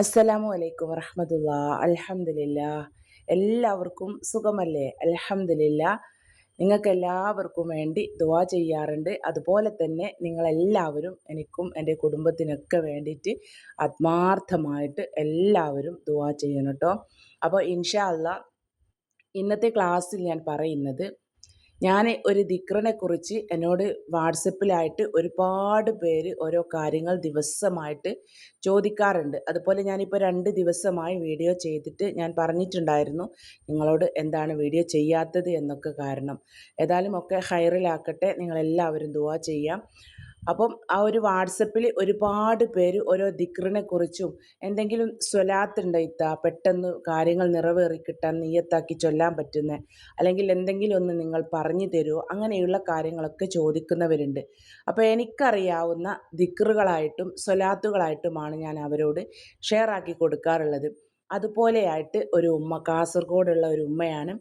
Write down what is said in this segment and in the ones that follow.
അസ്സലാമു അലൈക്കും വറഹമുല്ല അലഹമില്ല എല്ലാവർക്കും സുഖമല്ലേ? അലഹമില്ല നിങ്ങൾക്ക് എല്ലാവർക്കും വേണ്ടി ദുവാ ചെയ്യാറുണ്ട്. അതുപോലെ തന്നെ നിങ്ങളെല്ലാവരും എനിക്കും എന്റെ കുടുംബത്തിനൊക്കെ വേണ്ടിയിട്ട് ആത്മാർത്ഥമായിട്ട് എല്ലാവരും ദുവാ ചെയ്യണം കേട്ടോ. അപ്പോൾ ഇൻഷാ അല്ല ഇന്നത്തെ ക്ലാസ്സിൽ ഞാൻ പറയുന്നത് ഞാൻ ഒരു ദിക്റിനെ കുറിച്ച് എന്നോട് വാട്സപ്പിലായിട്ട് ഒരുപാട് പേര് ഓരോ കാര്യങ്ങൾ ദിവസമായിട്ട് ചോദിക്കാറുണ്ട്. അതുപോലെ ഞാനിപ്പോൾ രണ്ട് ദിവസമായി വീഡിയോ ചെയ്തിട്ട് ഞാൻ പറഞ്ഞിട്ടുണ്ടായിരുന്നു നിങ്ങളോട് എന്താണ് വീഡിയോ ചെയ്യാത്തത് എന്നൊക്കെ കാരണം. ഏതായാലും ഒക്കെ ഹൈറിലാക്കട്ടെ. നിങ്ങളെല്ലാവരും ദുവാ ചെയ്യാം. അപ്പം ആ ഒരു വാട്സപ്പിൽ ഒരുപാട് പേര് ഓരോ ദിക്റിനെ കുറിച്ചും എന്തെങ്കിലും സ്വലാത്തുണ്ട് പെട്ടെന്ന് കാര്യങ്ങൾ നിറവേറി കിട്ടാൻ നീയത്താക്കി ചൊല്ലാൻ പറ്റുന്ന അല്ലെങ്കിൽ എന്തെങ്കിലും ഒന്ന് നിങ്ങൾ പറഞ്ഞു തരുമോ അങ്ങനെയുള്ള കാര്യങ്ങളൊക്കെ ചോദിക്കുന്നവരുണ്ട്. അപ്പോൾ എനിക്കറിയാവുന്ന ദിക്റുകളായിട്ടും സ്വലാത്തുകളായിട്ടുമാണ് ഞാൻ അവരോട് ഷെയർ ആക്കി കൊടുക്കാറുള്ളത്. അതുപോലെയായിട്ട് ഒരു ഉമ്മ കാസർഗോഡുള്ള ഒരു ഉമ്മയാണ്.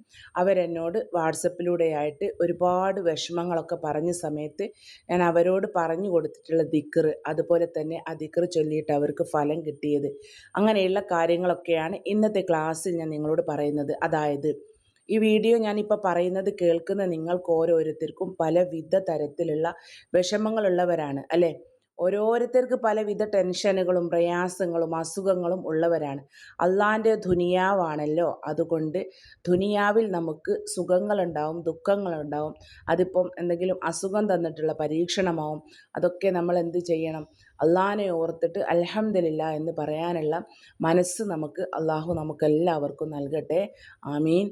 അവരെന്നോട് വാട്സപ്പിലൂടെയായിട്ട് ഒരുപാട് വിഷമങ്ങളൊക്കെ പറഞ്ഞ സമയത്ത് ഞാൻ അവരോട് പറഞ്ഞു കൊടുത്തിട്ടുള്ള ദിക്കറ് അതുപോലെ തന്നെ ആ ദിക്കറ് ചൊല്ലിയിട്ട് അവർക്ക് ഫലം കിട്ടിയത്. അങ്ങനെയുള്ള കാര്യങ്ങളൊക്കെയാണ് ഇന്നത്തെ ക്ലാസ്സിൽ ഞാൻ നിങ്ങളോട് പറയുന്നത്. അതായത് ഈ വീഡിയോ ഞാനിപ്പോൾ പറയുന്നത് കേൾക്കുന്ന നിങ്ങൾക്ക് ഓരോരുത്തർക്കും പലവിധ തരത്തിലുള്ള വിഷമങ്ങളുള്ളവരാണ് അല്ലേ? ഓരോരുത്തർക്ക് പലവിധ ടെൻഷനുകളും പ്രയാസങ്ങളും അസുഖങ്ങളും ഉള്ളവരാണ്. അള്ളാന്റെ ദുനിയാവാണല്ലോ. അതുകൊണ്ട് ദുനിയാവിൽ നമുക്ക് സുഖങ്ങളുണ്ടാവും ദുഃഖങ്ങളുണ്ടാവും. അതിപ്പം എന്തെങ്കിലും അസുഖം തന്നിട്ടുള്ള പരീക്ഷണമാവും. അതൊക്കെ നമ്മൾ എന്ത് ചെയ്യണം? അള്ളാനെ ഓർത്തിട്ട് അലഹമില്ല എന്ന് പറയാനുള്ള മനസ്സ് നമുക്ക് അള്ളാഹു നമുക്കെല്ലാവർക്കും നൽകട്ടെ. ആമീൻ.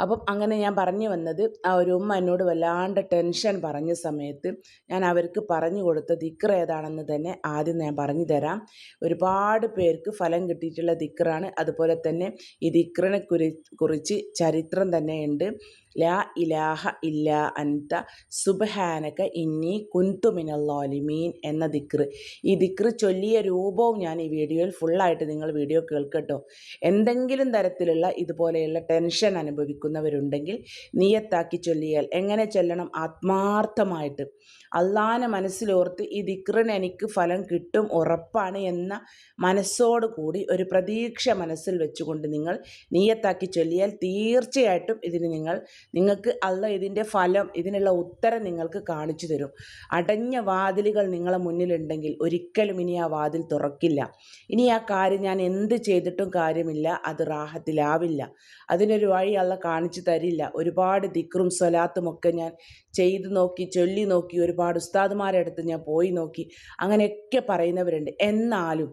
അപ്പം അങ്ങനെ ഞാൻ പറഞ്ഞു വന്നത് ആ ഒരു ഉമ്മ എന്നോട് വല്ലാണ്ട് ടെൻഷൻ പറഞ്ഞ സമയത്ത് ഞാൻ അവർക്ക് പറഞ്ഞു കൊടുത്ത ദിക്ർ ഏതാണെന്ന് തന്നെ ആദ്യം ഞാൻ പറഞ്ഞു തരാം. ഒരുപാട് പേർക്ക് ഫലം കിട്ടിയിട്ടുള്ള ദിക്റാണ്. അതുപോലെ തന്നെ ഈ ദിക്റിനെ കുറിച്ച് ചരിത്രം തന്നെയുണ്ട്. ലാ ഇലാഹ ഇല്ല അൻത സുബഹാനക ഇന്നി കുന്തുമിനല്ലോലിമീൻ എന്ന ദിക്ർ ഈ ദിക്ർ ചൊല്ലിയ രൂപവും ഞാൻ ഈ വീഡിയോയിൽ ഫുള്ളായിട്ട് നിങ്ങൾ വീഡിയോ കേൾക്കട്ടോ. എന്തെങ്കിലും തരത്തിലുള്ള ഇതുപോലെയുള്ള ടെൻഷൻ അനുഭവിക്കുന്നവരുണ്ടെങ്കിൽ നീയത്താക്കി ചൊല്ലിയാൽ എങ്ങനെ ചൊല്ലണം? ആത്മാർത്ഥമായിട്ട്. അള്ളാനെ മനസ്സിലോർത്ത് ഈ ദിക്റിന് എനിക്ക് ഫലം കിട്ടും ഉറപ്പാണ് എന്ന മനസ്സോടുകൂടി ഒരു പ്രതീക്ഷ മനസ്സിൽ വെച്ചുകൊണ്ട് നിങ്ങൾ നീയത്താക്കി ചൊല്ലിയാൽ തീർച്ചയായിട്ടും ഇതിന് നിങ്ങൾ നിങ്ങൾക്ക് അല്ല ഇതിന്റെ ഫലം ഇതിനുള്ള ഉത്തരം നിങ്ങൾക്ക് കാണിച്ചു തരും. അടഞ്ഞ വാതിലുകൾ നിങ്ങളെ മുന്നിലുണ്ടെങ്കിൽ ഒരിക്കലും ഇനി ആ വാതിൽ തുറക്കില്ല. ഇനി ആ കാര്യം ഞാൻ എന്ത് ചെയ്തിട്ടും കാര്യമില്ല അത് റാഹത്തിലാവില്ല. അതിനൊരു വഴി അല്ല കാണിച്ചു തരില്ല. ഒരുപാട് ദിക്റും സ്വലാത്തും ഒക്കെ ഞാൻ ചെയ്തു നോക്കി ചൊല്ലി നോക്കി ഒരുപാട് ഉസ്താദുമാരെ അടുത്ത് ഞാൻ പോയി നോക്കി അങ്ങനെയൊക്കെ പറയുന്നവരുണ്ട്. എന്നാലും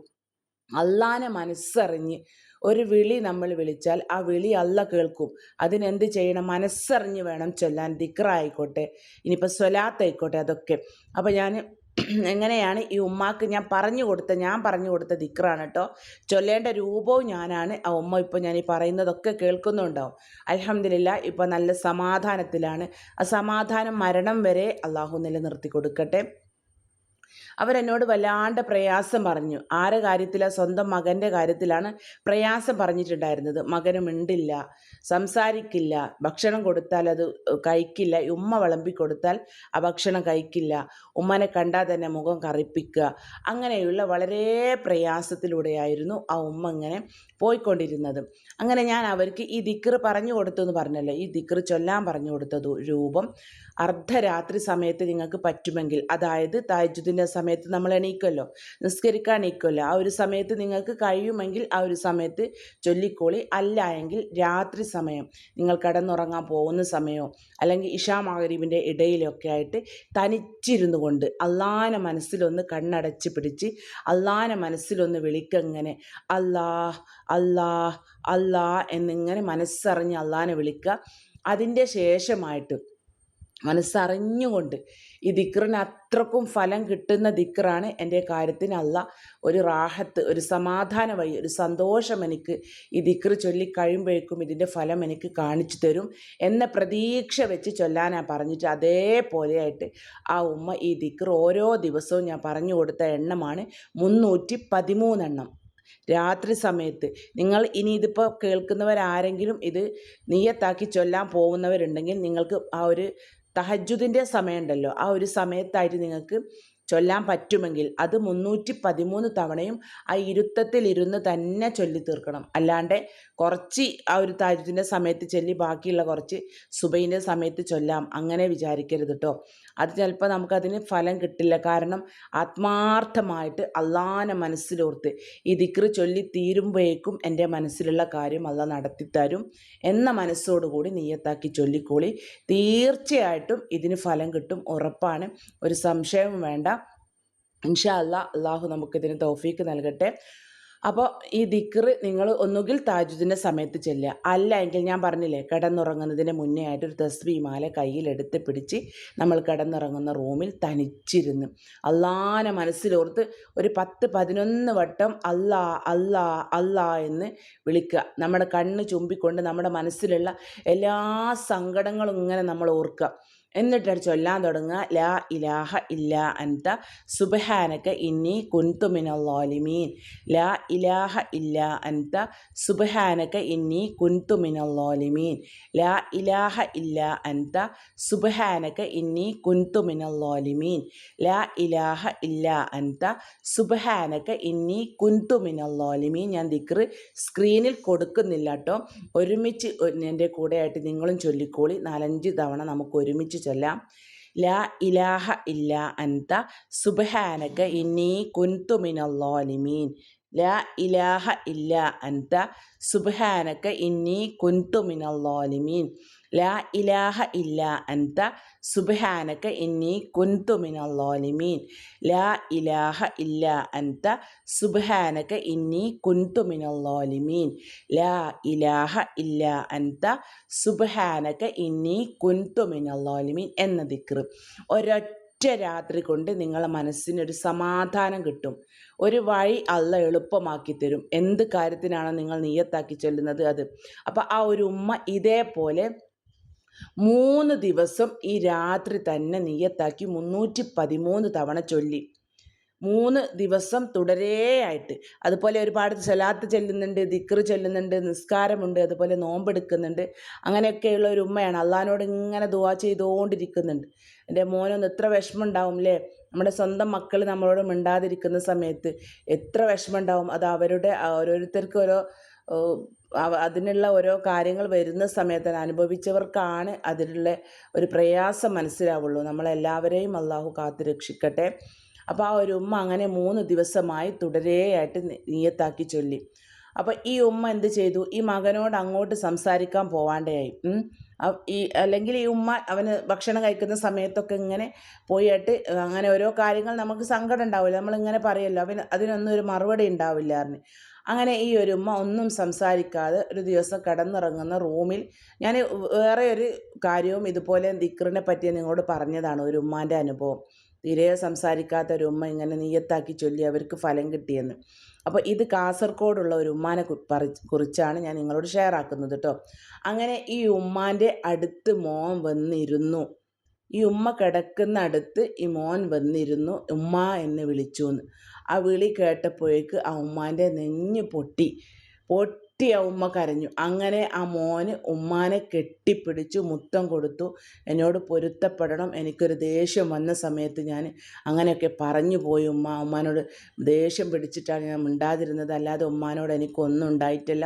അള്ളാനെ മനസ്സറിഞ്ഞ് ഒരു വിളി നമ്മൾ വിളിച്ചാൽ ആ വിളി അല്ല കേൾക്കും. അതിനെന്ത് ചെയ്യണം? മനസ്സറിഞ്ഞ് വേണം ചൊല്ലാൻ. ദിക്റായിക്കോട്ടെ ഇനിയിപ്പോൾ സ്വലാത്തായിക്കോട്ടെ അതൊക്കെ. അപ്പോൾ ഞാൻ എങ്ങനെയാണ് ഈ ഉമ്മാക്ക് ഞാൻ പറഞ്ഞു കൊടുത്ത ഞാൻ പറഞ്ഞു കൊടുത്ത ദിക്റാണ് കേട്ടോ. ചൊല്ലേണ്ട രൂപവും ഞാനാണ്. ആ ഉമ്മ ഇപ്പോൾ ഞാൻ ഈ പറയുന്നതൊക്കെ കേൾക്കുന്നുണ്ടാവും. അലഹമില്ല ഇപ്പോൾ നല്ല സമാധാനത്തിലാണ്. ആ സമാധാനം മരണം വരെ അള്ളാഹു നിലനിർത്തി കൊടുക്കട്ടെ. അവരെന്നോട് വല്ലാണ്ട് പ്രയാസം പറഞ്ഞു. ആരെ കാര്യത്തിലാണ് സ്വന്തം മകന്റെ കാര്യത്തിലാണ് പ്രയാസം പറഞ്ഞിട്ടുണ്ടായിരുന്നത്. മകന് മിണ്ടില്ല സംസാരിക്കില്ല ഭക്ഷണം കൊടുത്താൽ അത് കഴിക്കില്ല ഉമ്മ വിളമ്പി കൊടുത്താൽ ആ ഭക്ഷണം കഴിക്കില്ല. ഉമ്മനെ കണ്ടാൽ തന്നെ മുഖം കറിപ്പിക്കുക. അങ്ങനെയുള്ള വളരെ പ്രയാസത്തിലൂടെയായിരുന്നു ആ ഉമ്മ ഇങ്ങനെ പോയിക്കൊണ്ടിരുന്നത്. അങ്ങനെ ഞാൻ അവർക്ക് ഈ ദിക്കറ് പറഞ്ഞു കൊടുത്തു എന്ന് പറഞ്ഞല്ലോ. ഈ ദിക്കറ് ചൊല്ലാൻ പറഞ്ഞു കൊടുത്തത് രൂപം അർദ്ധരാത്രി സമയത്ത് നിങ്ങൾക്ക് പറ്റുമെങ്കിൽ അതായത് താജുദിന്റെ സമയത്ത് നമ്മൾ എണീക്കുമല്ലോ നിസ്കരിക്കാൻ എണീക്കുമല്ലോ ആ ഒരു സമയത്ത് നിങ്ങൾക്ക് കഴിയുമെങ്കിൽ ആ ഒരു സമയത്ത് ചൊല്ലിക്കോളി. അല്ല എങ്കിൽ രാത്രി സമയം നിങ്ങൾ കടന്നുറങ്ങാൻ പോകുന്ന സമയമോ അല്ലെങ്കിൽ ഇഷാ മാഗരീബിന്റെ ഇടയിലൊക്കെ ആയിട്ട് തനിച്ചിരുന്നു കൊണ്ട് അള്ളാനെ മനസ്സിലൊന്ന് കണ്ണടച്ച് പിടിച്ച് അള്ളാനെ മനസ്സിലൊന്ന് വിളിക്കങ്ങനെ. അല്ലാ അല്ലാ അല്ലാ എന്നിങ്ങനെ മനസ്സറിഞ്ഞ് അള്ളാനെ വിളിക്കുക. അതിന്റെ ശേഷമായിട്ട് മനസ്സറിഞ്ഞുകൊണ്ട് ഈ ദിക്റിന് അത്രക്കും ഫലം കിട്ടുന്ന ദിക്റാണ് എന്റെ കാര്യത്തിന് അല്ല ഒരു റാഹത്ത് ഒരു സമാധാന വഴി ഒരു സന്തോഷം എനിക്ക് ഈ ദിക്റ് ചൊല്ലി കഴിയുമ്പോഴേക്കും ഇതിന്റെ ഫലം എനിക്ക് കാണിച്ചു തരും എന്ന പ്രതീക്ഷ വെച്ച് ചൊല്ലാനാണ് പറഞ്ഞിട്ട് അതേപോലെയായിട്ട് ആ ഉമ്മ ഈ ദിക്ർ ഓരോ ദിവസവും ഞാൻ പറഞ്ഞു കൊടുത്ത എണ്ണമാണ് മുന്നൂറ്റി പതിമൂന്നെണ്ണം. രാത്രി സമയത്ത് നിങ്ങൾ ഇനി ഇതിപ്പോൾ കേൾക്കുന്നവരാരെങ്കിലും ഇത് നീയത്താക്കി ചൊല്ലാൻ പോകുന്നവരുണ്ടെങ്കിൽ നിങ്ങൾക്ക് ആ ഒരു തഹജുദിന്റെ സമയമുണ്ടല്ലോ. ആ ഒരു സമയത്തായിട്ട് നിങ്ങൾക്ക് ചൊല്ലാൻ പറ്റുമെങ്കിൽ അത് മുന്നൂറ്റി പതിമൂന്ന് തവണയും ആ ഇരുത്തത്തിലിരുന്ന് തന്നെ ചൊല്ലി തീർക്കണം അല്ലാണ്ട് കുറച്ച് ആ ഒരു താജുദിന്റെ സമയത്ത് ചൊല്ലി ബാക്കിയുള്ള കുറച്ച് സുബൈന്റെ സമയത്ത് ചൊല്ലാം. അങ്ങനെ വിചാരിക്കരുത് കേട്ടോ അത് ചിലപ്പോൾ നമുക്കതിന് ഫലം കിട്ടില്ല. കാരണം ആത്മാർത്ഥമായിട്ട് അള്ളാനെ മനസ്സിലോർത്ത് ഈ ദിക്റ് ചൊല്ലി തീരുമ്പോഴേക്കും എന്റെ മനസ്സിലുള്ള കാര്യം അള്ള നടത്തിത്തരും എന്ന മനസ്സോടുകൂടി നീയത്താക്കി ചൊല്ലിക്കോളി. തീർച്ചയായിട്ടും ഇതിന് ഫലം കിട്ടും ഉറപ്പാണ്. ഒരു സംശയവും വേണ്ട. ഇൻഷാ അല്ലാ അള്ളാഹു നമുക്കിതിന് തൗഫീക്ക് നൽകട്ടെ. അപ്പോൾ ഈ ദിക്റ് നിങ്ങൾ ഒന്നുകിൽ താജുദിന്റെ സമയത്ത് ചെല്ലുക. അല്ല എങ്കിൽ ഞാൻ പറഞ്ഞില്ലേ കിടന്നുറങ്ങുന്നതിന് മുന്നേ ആയിട്ട് ഒരു തസ്ബി മാല കയ്യിലെടുത്ത് പിടിച്ച് നമ്മൾ കിടന്നുറങ്ങുന്ന റൂമിൽ തനിച്ചിരുന്ന്. അള്ളാനെ മനസ്സിലോർത്ത് ഒരു പത്ത് പതിനൊന്ന് വട്ടം അല്ലാ അല്ലാ അല്ലാ എന്ന് വിളിക്കുക. നമ്മുടെ കണ്ണ് ചുമ്പിക്കൊണ്ട് നമ്മുടെ മനസ്സിലുള്ള എല്ലാ സങ്കടങ്ങളും ഇങ്ങനെ നമ്മൾ ഓർക്കുക. എന്നിട്ട് ചൊല്ലാൻ തുടങ്ങുക. ലാ ഇലാഹ ഇല്ല അൻത. സുബഹാനക ഇന്നി കുൻതുമിനല്ലോലിമീൻ ലാ ഇലാഹ ഇല്ല അൻത. സുബഹാനക ഇന്നി കുൻതുമിനല്ലോലിമീൻ ലാ ഇലാഹ ഇല്ല അൻത. സുബഹാനക ഇന്നി കുൻതുമിനല്ലോലിമീൻ ലാ ഇലാഹ ഇല്ല അൻത. സുബഹാനക ഇന്നി കുൻതുമിനല്ലോലിമീൻ ഞാൻ ദിക്റ് സ്ക്രീനിൽ കൊടുക്കുന്നില്ല കേട്ടോ ഒരുമിച്ച് എന്റെ കൂടെയായിട്ട് നിങ്ങളും ചൊല്ലിക്കോളി. നാലഞ്ച് തവണ നമുക്ക് ഒരുമിച്ച് ചൊല്ലാം ലാ ഇലാഹ ഇല്ല അൻത സുബഹാനക ഇന്നി കുൻതു മിനല്ലാലിമീൻ ലാ ഇലാഹ ഇല്ല അൻത സുബാനക്ക ഇന്നി കുന്തു മിനല്ലോലിമീൻ ലാ ഇലാഹ ഇല്ല അൻത സുബാനക്ക ഇന്നി കുന്തു മിനല്ലോലിമീൻ ലാ ഇലാഹ ഇല്ല അൻത സുബാനക്ക ഇന്നി കുന്തു മിനല്ലോലിമീൻ ലാ ഇലാഹ ഇല്ല അൻത സുബാനക്ക ഇന്നി കുന്തു മിനല്ലോലിമീൻ എന്ന ദിക്ർ ഒരൊറ്റ രാത്രി കൊണ്ട് നിങ്ങളെ മനസ്സിനൊരു സമാധാനം കിട്ടും. ഒരു വഴി അല്ല എളുപ്പമാക്കി തരും. എന്ത് കാര്യത്തിനാണ് നിങ്ങൾ നീയത്താക്കി ചൊല്ലുന്നത് അത്. അപ്പോൾ ആ ഒരു ഉമ്മ ഇതേപോലെ മൂന്ന് ദിവസം ഈ രാത്രി തന്നെ നീയത്താക്കി മുന്നൂറ്റി പതിമൂന്ന് തവണ ചൊല്ലി. മൂന്ന് ദിവസം തുടരെയായിട്ട്. അതുപോലെ ഒരുപാട് സലാത്ത് ചെല്ലുന്നുണ്ട് ദിക്റ് ചെല്ലുന്നുണ്ട് നിസ്കാരമുണ്ട് അതുപോലെ നോമ്പെടുക്കുന്നുണ്ട്. അങ്ങനെയൊക്കെയുള്ള ഒരു ഉമ്മയാണ്. അള്ളഹാനോട് ഇങ്ങനെ ദുവാ ചെയ്തുകൊണ്ടിരിക്കുന്നുണ്ട് എന്റെ മോനൊന്ന് എത്ര വിഷമം ഉണ്ടാവും അല്ലേ നമ്മുടെ സ്വന്തം മക്കൾ നമ്മളോട് മിണ്ടാതിരിക്കുന്ന സമയത്ത് എത്ര വിഷമം ഉണ്ടാവും അത് അവരുടെ ഓരോരുത്തർക്കും ഓരോ അതിനുള്ള ഓരോ കാര്യങ്ങൾ വരുന്ന സമയത്ത് അനുഭവിച്ചവർക്കാണ് അതിലുള്ള ഒരു പ്രയാസം മനസ്സിലാവുള്ളൂ. നമ്മളെല്ലാവരെയും അള്ളാഹു കാത്തു രക്ഷിക്കട്ടെ. അപ്പോൾ ആ ഒരു ഉമ്മ അങ്ങനെ മൂന്ന് ദിവസമായി തുടരെയായിട്ട് നീയത്താക്കി ചൊല്ലി. അപ്പോൾ ഈ ഉമ്മ എന്ത് ചെയ്തു? ഈ മകനോട് അങ്ങോട്ട് സംസാരിക്കാൻ പോവാണ്ടയായി. ഈ അല്ലെങ്കിൽ ഈ ഉമ്മ അവന് ഭക്ഷണം കഴിക്കുന്ന സമയത്തൊക്കെ ഇങ്ങനെ പോയിട്ട് അങ്ങനെ ഓരോ കാര്യങ്ങൾ നമുക്ക് സങ്കടം ഉണ്ടാവില്ല. നമ്മളിങ്ങനെ പറയല്ലോ അവന് അതിനൊന്നും ഒരു മറുപടി ഉണ്ടാവില്ലായിരുന്നു അങ്ങനെ ഈ ഒരു ഉമ്മ ഒന്നും സംസാരിക്കാതെ ഒരു ദിവസം കടന്നിറങ്ങുന്ന റൂമിൽ ഞാൻ വേറെ ഒരു കാര്യവും ഇതുപോലെ ദിക്റിനെ പറ്റി നിങ്ങളോട് പറഞ്ഞതാണ് ഒരു ഉമ്മാന്റെ അനുഭവം. തീരെ സംസാരിക്കാത്ത ഒരു ഉമ്മ ഇങ്ങനെ നീയത്താക്കി ചൊല്ലി അവർക്ക് ഫലം കിട്ടിയെന്ന്. അപ്പോൾ ഇത് കാസർഗോഡുള്ള ഒരു ഉമ്മാനെ കുറിച്ചാണ് ഞാൻ നിങ്ങളോട് ഷെയർ ആക്കുന്നത് കേട്ടോ അങ്ങനെ ഈ ഉമ്മാന്റെ അടുത്ത് മോൻ വന്നിരുന്നു. ഈ ഉമ്മ കിടക്കുന്ന അടുത്ത് ഈ മോൻ വന്നിരുന്നു. ഉമ്മ എന്ന് വിളിച്ചു എന്ന് ആ വിളി കേട്ടപ്പോഴേക്ക് ആ ഉമ്മാന്റെ നെഞ്ഞ് പൊട്ടി. പൊട്ടി ആ ഉമ്മ കരഞ്ഞു. അങ്ങനെ ആ മോന് ഉമ്മാനെ കെട്ടിപ്പിടിച്ചു മുത്തം കൊടുത്തു. എന്നോട് പൊരുത്തപ്പെടണം എനിക്കൊരു ദേഷ്യം വന്ന സമയത്ത് ഞാൻ അങ്ങനെയൊക്കെ പറഞ്ഞു പോയി ഉമ്മ. ഉമ്മാനോട് ദേഷ്യം പിടിച്ചിട്ടാണ് ഞാൻ മിണ്ടാതിരുന്നത്. അല്ലാതെ ഉമ്മാനോട് എനിക്കൊന്നും ഉണ്ടായിട്ടില്ല.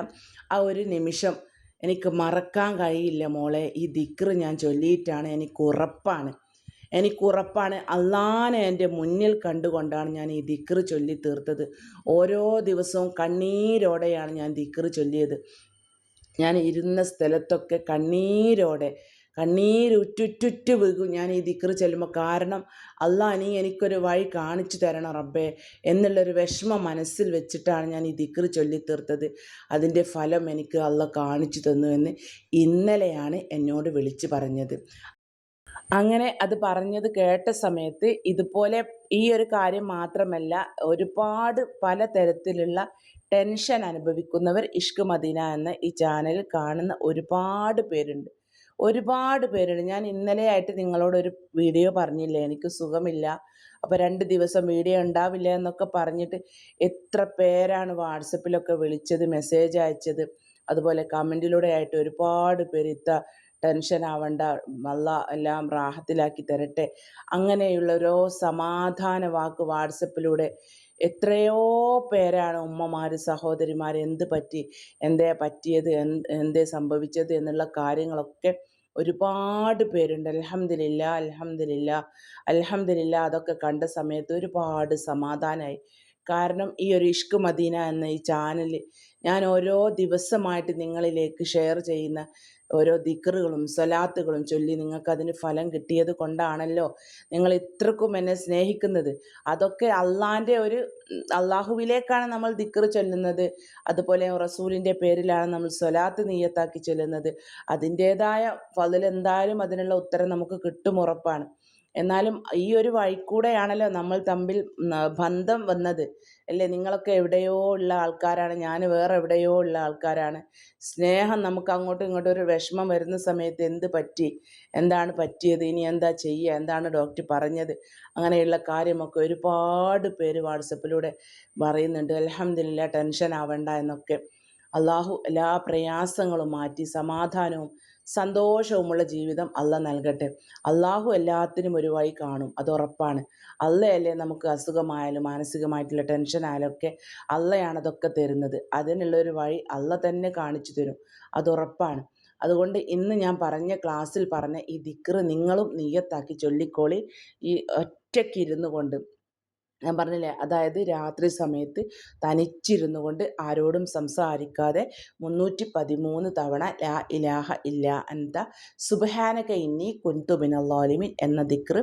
ആ ഒരു നിമിഷം എനിക്ക് മറക്കാൻ കഴിയില്ല മോളെ. ഈ ദിക്റ് ഞാൻ ചൊല്ലിയിട്ടാണ് എനിക്ക് ഉറപ്പാണ്. എനിക്ക് ഉറപ്പാണ് അള്ളാനെ എന്റെ മുന്നിൽ കണ്ടുകൊണ്ടാണ് ഞാൻ ഈ ദിക്റ് ചൊല്ലി തീർത്തത്. ഓരോ ദിവസവും കണ്ണീരോടെയാണ് ഞാൻ ദിക്റ് ചൊല്ലിയത്. ഞാൻ ഇരുന്ന സ്ഥലത്തൊക്കെ കണ്ണീരോടെ കണ്ണീരുറ്റുറ്റുറ്റു വീകും ഞാൻ ഈ ദിക്റ് ചെല്ലുമ്പോൾ കാരണം അള്ളാ നീ എനിക്കൊരു വഴി കാണിച്ചു തരണം റബ്ബേ എന്നുള്ളൊരു വിഷമം മനസ്സിൽ വെച്ചിട്ടാണ് ഞാൻ ഈ ദിക്റ് ചൊല്ലി തീർത്തത്. അതിന്റെ ഫലം എനിക്ക് അള്ള കാണിച്ചു തന്നു എന്ന് ഇന്നലെയാണ് എന്നോട് വിളിച്ചു പറഞ്ഞത്. അങ്ങനെ അത് പറഞ്ഞത് കേട്ട സമയത്ത് ഇതുപോലെ ഈ ഒരു കാര്യം മാത്രമല്ല ഒരുപാട് പല തരത്തിലുള്ള ടെൻഷൻ അനുഭവിക്കുന്നവർ ഇഷ്ക് മദീന എന്ന ഈ ചാനലിൽ കാണുന്ന ഒരുപാട് പേരുണ്ട്. ഒരുപാട് പേരുണ്ട്. ഞാൻ ഇന്നലെയായിട്ട് നിങ്ങളോടൊരു വീഡിയോ പറഞ്ഞില്ലേ? എനിക്ക് സുഖമില്ല. അപ്പോൾ രണ്ട് ദിവസം വീഡിയോ ഉണ്ടാവില്ല എന്നൊക്കെ പറഞ്ഞിട്ട് എത്ര പേരാണ് വാട്സപ്പിലൊക്കെ വിളിച്ചത് മെസ്സേജ് അയച്ചത്. അതുപോലെ കമന്റിലൂടെ ആയിട്ട് ഒരുപാട് പേര് ഇത്ത ടെൻഷൻ ആവണ്ട അല്ല എല്ലാം റാഹത്തിലാക്കി തരട്ടെ. അങ്ങനെയുള്ള ഓരോ സമാധാന വാക്ക് വാട്സപ്പിലൂടെ എത്രയോ പേരാണ് ഉമ്മമാർ സഹോദരിമാർ എന്ത് പറ്റി എന്തേ പറ്റിയത് എന്തേ സംഭവിച്ചത് എന്നുള്ള കാര്യങ്ങളൊക്കെ ഒരുപാട് പേരുണ്ട്. അൽഹംദുലില്ല അൽഹംദുലില്ല അൽഹംദുലില്ല അതൊക്കെ കണ്ട സമയത്ത് ഒരുപാട് സമാധാനമായി കാരണം ഈ ഒരു ഇഷ്ക് മദീന എന്ന ഈ ചാനൽ ഞാൻ ഓരോ ദിവസമായിട്ട് നിങ്ങളിലേക്ക് ഷെയർ ചെയ്യുന്ന ഓരോ ദിക്റുകളും സ്വലാത്തുകളും ചൊല്ലി നിങ്ങൾക്ക് അതിന് ഫലം കിട്ടിയത് കൊണ്ടാണല്ലോ നിങ്ങൾ ഇത്രക്കും എന്നെ സ്നേഹിക്കുന്നത്. അതൊക്കെ അള്ളാന്റെ ഒരു അള്ളാഹുവിലേക്കാണ് നമ്മൾ ദിക്റ് ചൊല്ലുന്നത്. അതുപോലെ റസൂലിന്റെ പേരിലാണ് നമ്മൾ സ്വലാത്ത് നീയത്താക്കി ചൊല്ലുന്നത്. അതിന്റേതായ ഫതിൽ എന്തായാലും അതിനുള്ള ഉത്തരം നമുക്ക് കിട്ടും ഉറപ്പാണ്. എന്നാലും ഈ ഒരു വഴിക്കൂടെയാണല്ലോ നമ്മൾ തമ്മിൽ ബന്ധം വന്നത്. അല്ലേ? നിങ്ങളൊക്കെ എവിടെയോ ഉള്ള ആൾക്കാരാണ്. ഞാൻ വേറെ എവിടെയോ ഉള്ള ആൾക്കാരാണ്. സ്നേഹം നമുക്ക് അങ്ങോട്ടും ഇങ്ങോട്ടും ഒരു വിഷമം വരുന്ന സമയത്ത് എന്ത് പറ്റി? എന്താണ് പറ്റിയത്? ഇനി എന്താ ചെയ്യുക? എന്താണ് ഡോക്ടർ പറഞ്ഞത്? അങ്ങനെയുള്ള കാര്യമൊക്കെ ഒരുപാട് പേര് വാട്സപ്പിലൂടെ പറയുന്നുണ്ട്. അലഹമില്ല ടെൻഷൻ ആവണ്ട എന്നൊക്കെ. അള്ളാഹു എല്ലാ പ്രയാസങ്ങളും മാറ്റി സമാധാനവും സന്തോഷവുമുള്ള ജീവിതം അല്ല നൽകട്ടെ. അള്ളാഹു എല്ലാത്തിനും ഒരു വഴി കാണും. അത് ഉറപ്പാണ്. അല്ലയല്ലേ നമുക്ക് അസുഖമായാലും മാനസികമായിട്ടുള്ള ടെൻഷൻ ആയാലും ഒക്കെ അല്ലയാണ് അതൊക്കെ തരുന്നത്. അതിനുള്ള ഒരു വഴി അല്ല തന്നെ കാണിച്ചു തരും. അത് ഉറപ്പാണ്. അതുകൊണ്ട് ഇന്ന് ഞാൻ പറഞ്ഞ ക്ലാസ്സിൽ പറഞ്ഞ ഈ ദിക്റ് നിങ്ങളും നീയത്താക്കി ചൊല്ലിക്കോളി. ഈ ഒറ്റയ്ക്കിരുന്നു കൊണ്ട് ഞാൻ പറഞ്ഞില്ലേ അതായത് രാത്രി സമയത്ത് തനിച്ചിരുന്നു കൊണ്ട് ആരോടും സംസാരിക്കാതെ മുന്നൂറ്റി പതിമൂന്ന് തവണ ലാ ഇലാഹ ഇല്ല അന്ത സുബഹാനക ഇന്നി കുന്തുബിനല്ലാലിമിൻ എന്ന ദിക്ർ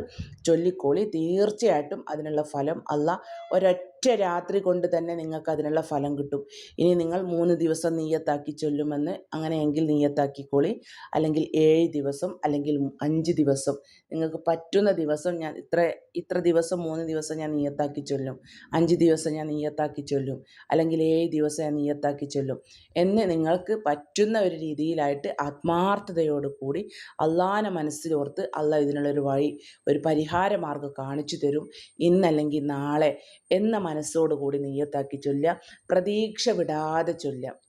ചൊല്ലിക്കോളി. തീർച്ചയായിട്ടും അതിനുള്ള ഫലം അല്ല ഒരൊറ്റ രാത്രി കൊണ്ട് തന്നെ നിങ്ങൾക്ക് അതിനുള്ള ഫലം കിട്ടും. ഇനി നിങ്ങൾ മൂന്ന് ദിവസം നീയത്താക്കി ചൊല്ലുമെന്ന് അങ്ങനെയെങ്കിൽ നീയത്താക്കിക്കോളി അല്ലെങ്കിൽ ഏഴ് ദിവസം അല്ലെങ്കിൽ അഞ്ച് ദിവസം. നിങ്ങൾക്ക് പറ്റുന്ന ദിവസം ഞാൻ ഇത്ര ഇത്ര ദിവസം മൂന്ന് ദിവസം ഞാൻ നീയത്താക്കി ചൊല്ലും. അഞ്ച് ദിവസം ഞാൻ നീയത്താക്കി ചൊല്ലും. അല്ലെങ്കിൽ ഏഴ് ദിവസം ഞാൻ നീയത്താക്കി ചൊല്ലും. എന്ന് നിങ്ങൾക്ക് പറ്റുന്ന ഒരു രീതിയിലായിട്ട് ആത്മാർത്ഥതയോട് കൂടി അള്ളാനെ മനസ്സിലോർത്ത് അല്ല ഇതിനുള്ളൊരു വഴി ഒരു പരിഹാര മാർഗം കാണിച്ചു തരും. ഇന്നല്ലെങ്കിൽ നാളെ എന്ന മനസ്സോടുകൂടി നീയത്താക്കി ചൊല്ലുക. പ്രതീക്ഷ വിടാതെ ചൊല്ലുക.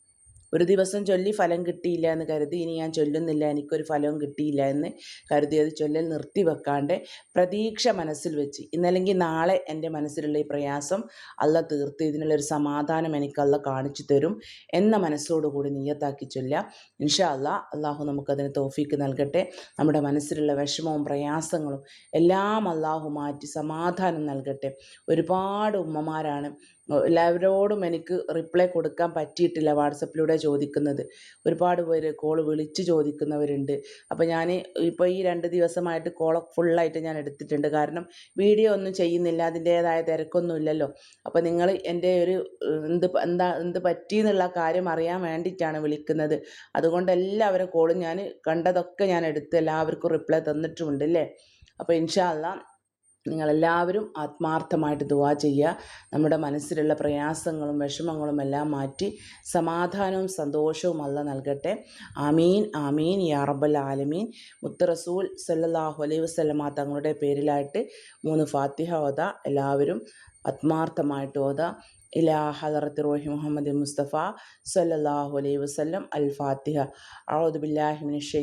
ഒരു ദിവസം ചൊല്ലി ഫലം കിട്ടിയില്ല എന്ന് കരുതി ഇനി ഞാൻ ചൊല്ലുന്നില്ല എനിക്കൊരു ഫലവും കിട്ടിയില്ല എന്ന് കരുതി അത് ചൊല്ലൽ നിർത്തി വെക്കാണ്ട് പ്രതീക്ഷ മനസ്സിൽ വെച്ച് ഇന്നല്ലെങ്കിൽ നാളെ എന്റെ മനസ്സിലുള്ള ഈ പ്രയാസം അല്ല തീർത്ത് ഇതിനുള്ളൊരു സമാധാനം എനിക്ക് അല്ല കാണിച്ചു തരും എന്ന മനസ്സോടുകൂടി നീയത്താക്കി ചൊല്ലുക. ഇൻഷാ അല്ല അള്ളാഹു നമുക്കതിന് തോഫീക്ക് നൽകട്ടെ. നമ്മുടെ മനസ്സിലുള്ള വിഷമവും പ്രയാസങ്ങളും എല്ലാം അള്ളാഹു മാറ്റി സമാധാനം നൽകട്ടെ. ഒരുപാട് ഉമ്മമാരാണ് എല്ലാവരോടും എനിക്ക് റിപ്ലൈ കൊടുക്കാൻ പറ്റിയിട്ടില്ല വാട്സപ്പിലൂടെ ചോദിക്കുന്നത്. ഒരുപാട് പേര് കോൾ വിളിച്ച് ചോദിക്കുന്നവരുണ്ട്. അപ്പോൾ ഞാൻ ഇപ്പോൾ ഈ രണ്ട് ദിവസമായിട്ട് കോൾ ഫുള്ളായിട്ട് ഞാൻ എടുത്തിട്ടുണ്ട്. കാരണം വീഡിയോ ഒന്നും ചെയ്യുന്നില്ല അതിന്റേതായ തിരക്കൊന്നുമില്ലല്ലോ അപ്പോൾ നിങ്ങൾ എന്റെ ഒരു എന്ത് എന്താ എന്ത് പറ്റി എന്നുള്ള കാര്യം അറിയാൻ വേണ്ടിയിട്ടാണ് വിളിക്കുന്നത്. അതുകൊണ്ട് എല്ലാവരും കോളും ഞാൻ കണ്ടതൊക്കെ ഞാൻ എടുത്ത് എല്ലാവർക്കും റിപ്ലൈ തന്നിട്ടുമുണ്ട് അല്ലേ? അപ്പോൾ ഇൻഷാ അല്ലാ നിങ്ങളെല്ലാവരും ആത്മാർത്ഥമായിട്ട് ദുവാ ചെയ്യുക. നമ്മുടെ മനസ്സിലുള്ള പ്രയാസങ്ങളും വിഷമങ്ങളും എല്ലാം മാറ്റി സമാധാനവും സന്തോഷവും അല്ല നൽകട്ടെ. ആമീൻ ആമീൻ യാ റബ്ബൽ ആലമീൻ. മുത്തറസൂൽ സല്ലാഹു അലൈഹി വസ്ലമ തങ്ങളുടെ പേരിലായിട്ട് മൂന്ന് ഫാത്തിഹ ഓത. എല്ലാവരും ആത്മാർത്ഥമായിട്ട് ഓത. ഇലാ ഹലറത്ത് റോഹി മുഹമ്മദ് മുസ്തഫ സല്ലല്ലാഹു അലൈഹി വസല്ലം അൽ ഫാത്തിഹ അഊദു ബില്ലാഹി മിനശ്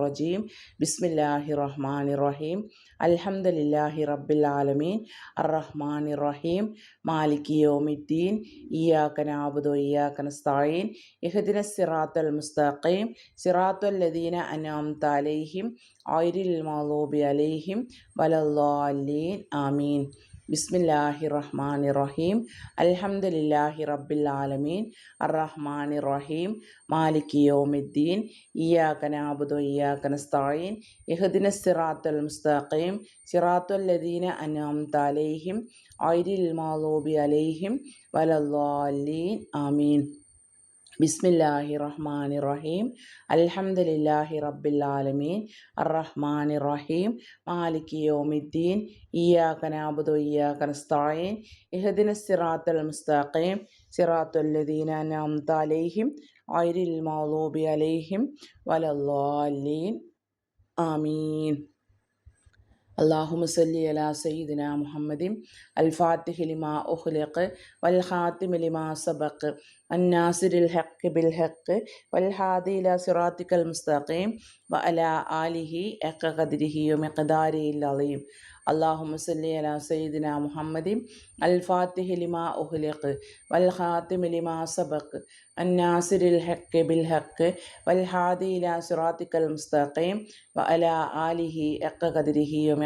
റജീം. ബിസ്മില്ലാഹി റഹ്മാനി റഹീം. അൽഹംദുലില്ലാഹി റബ്ബിൽ ആലമീൻ. അർറഹ്മാനി റഹീം. മാലികി യൗമിദ്ദീൻ. ഇയ്യാക നഅബുദു ഇയ്യാക നസ്തഈൻ. ഇഹ്ദിന സിറാത്തൽ മുസ്തഖീം. സിറാത്തൽ ലദീന അൻഅംത അലൈഹിം. ഗൈറിൽ മഗ്ദൂബി അലൈഹിം. വലദ്ദാലീൻ ആമീൻ. ബിസ്മില്ലാഹി റഹ്മാൻ റഹീം അൽഹംദുലില്ലാഹി റബ്ബിൽ ആലമീൻ. അറഹ്മാൻ റഹീം മാലിക് യോമിദ്ദീൻ. ഇയ്യാക നഅബുദു ഇയ്യാക നസ്തഈൻ ഇഹ്ദിന സിറാത്തുൽ മുസ്തഖീം. സിറാത്തുൽ ലദീന അൻഅംത അലൈഹിം. ഐരിൽ മഗ്ദൂബി അലൈഹിം. വലദ്ദാലീൻ ആമീൻ. ബിസ്മില്ലാഹി റഹ്മാനി റഹീം അൽഹംദുലില്ലാഹി റബ്ബിൽ ആലമീൻ അറഹ്മാൻ റഹീം മാലിക് യോമിദ്ദീൻ. ഇയ്യാക നഅബുദു ഇയ്യാക നസ്തഈൻ ഇഹ്ദിന സിറാത്തൽ മുസ്തഖീം. സിറാത്തുൽ ലദീന അൻഅംത അലൈഹിം. ഐരിൽ മൗലൂബി അലൈഹിം. വലദ്ദാലിൻ ആമീൻ. അള്ളാഹുമ സല്ലി അലാ സയ്യിദിന മുഹമ്മദിം അൽ ഫാത്തിഹ് ലിമാ ഉഹ്ലഖ് വൽ ഹാത്തിമ ലിമാ സബഖ് അന്നാസിരിൽ ഹഖ് ബിൽ ഹഖ് വൽ ഹാദി ഇല സിറാത്തിക്കൽ മുസ്തഖീം വ അല ആലിഹി അക്ക ഖദ്രിഹി മിഖ്ദാരി അലീം അള്ളാഹു മുസല്ലി അല സയ്യിദിന മുഹമ്മദി അൽ ഫാത്തിഹി ലിമാ ഉഹ്ലിഖ് വൽ ഖാത്തിമി ലിമാ സബഖ് അന്നാസിരിൽ ഹക്ക് ബിൽ ഹക്ക് വൽ ഹാദി ഇല സിറാത്തിക്കൽ മുസ്തഖീം വ അല ആലിഹി എക്ക കദിരിഹി ഒ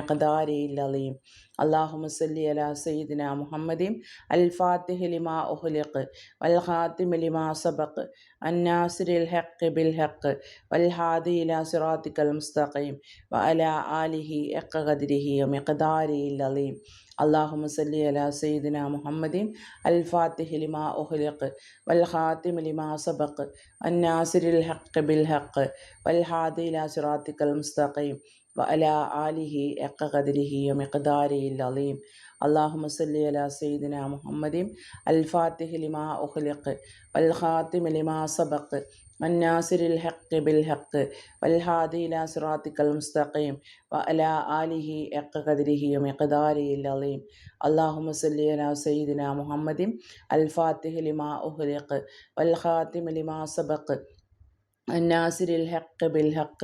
അലീം അള്ളാഹു മുസല്ലി അല സയ്യിദിന മുഹമ്മദീം അൽ ഫാത്തിഹ് ലിമാ ഉഹ്ലിഖ് വൽ ഖാത്തിമ ലിമാ സബഖ് അന്നാസിരിൽ ഹഖ് ബിൽ ഹഖ് വൽ ഹാദി ഇല സിറാത്തിക്കൽ മുസ്തഖീം വ അല ആലിഹി എക്ക ഖദിരിഹി മിഖ്ദാരി അലീം അള്ളാഹു മുസല്ലി അല സയ്യിദിന മുഹമ്മദീം അൽ ഫാത്തിഹ് ലിമാ ഉഹ്ലിഖ് വൽ ഖാത്തിമ ലിമാ സബഖ് അന്നാസിരിൽ ഹഖ് ബിൽ ഹഖ് വൽ സിറാത്തിക്കൽ മുസ്തഖീം صراطك المستقيم وعلى آله حق قدره ومقداره العظيم اللهم صل على سيدنا محمد الفاتح لما أخلق والخاتم لما سبق الناصر الحق بالحق والهادي إلى صراطك المستقيم وعلى آله حق قدره ومقداره العظيم اللهم صل على سيدنا محمد الفاتح لما أخلق والخاتم لما سبق الناصر الحق بالحق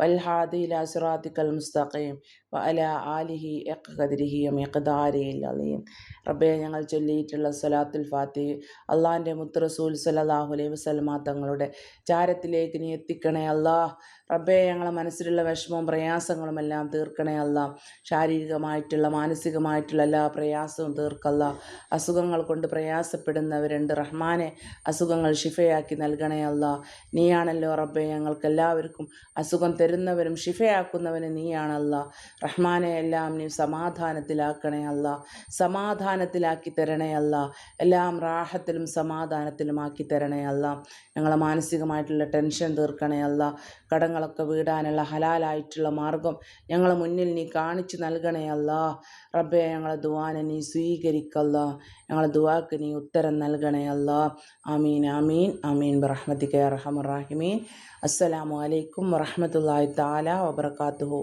والهادي إلى صراطك المستقيم وعلى آله حق قدره ومقداره العظيم റബ്ബെ ഞങ്ങൾ ചൊല്ലിയിട്ടുള്ള സലാത്തുൽ ഫാത്തി അള്ളാഹിൻ്റെ മുത്ത് റസൂൽ സലാഹു അലൈഹി വസ്ലമ തങ്ങളുടെ ചാരത്തിലേക്ക് നീ എത്തിക്കണേ അള്ളാഹ് റബ്ബെ ഞങ്ങളെ മനസ്സിലുള്ള വിഷമവും പ്രയാസങ്ങളും എല്ലാം തീർക്കണേ അല്ല. ശാരീരികമായിട്ടുള്ള മാനസികമായിട്ടുള്ള എല്ലാ പ്രയാസവും തീർക്കല്ല. അസുഖങ്ങൾ കൊണ്ട് പ്രയാസപ്പെടുന്നവരുണ്ട്. റഹ്മാനെ അസുഖങ്ങൾ ഷിഫയാക്കി നൽകണേ അല്ല. നീയാണല്ലോ റബ്ബെ ഞങ്ങൾക്ക് എല്ലാവർക്കും അസുഖം തരുന്നവരും ഷിഫയാക്കുന്നവനും നീയാണല്ല. റഹ്മാനെ എല്ലാം നീ സമാധാനത്തിലാക്കണേ അല്ല. സമാധാനത്തിലാക്കി തരണേ അല്ല. എല്ലാം റാഹത്തിലും സമാധാനത്തിലും ആക്കി തരണേ അല്ല. ഞങ്ങളെ മാനസികമായിട്ടുള്ള ടെൻഷൻ തീർക്കണേ അല്ല. കടങ്ങളൊക്കെ വീടാനുള്ള ഹലാലായിട്ടുള്ള മാർഗം ഞങ്ങളെ മുന്നിൽ നീ കാണിച്ചു നൽകണേ അല്ല. റബ്ബെ ഞങ്ങളെ ദുവാനെ നീ സ്വീകരിക്കല്ല. ഞങ്ങളെ ദുവാക്ക് നീ ഉത്തരം നൽകണേ അല്ല. ആമീൻ ആമീൻ ആമീൻ. ബറഹ്മത്തിക റഹമുറാഹിമീൻ അസ്സലാമു അലൈക്കും വറഹമത്തല്ലാഹി താല വബർക്കാത്തുഹു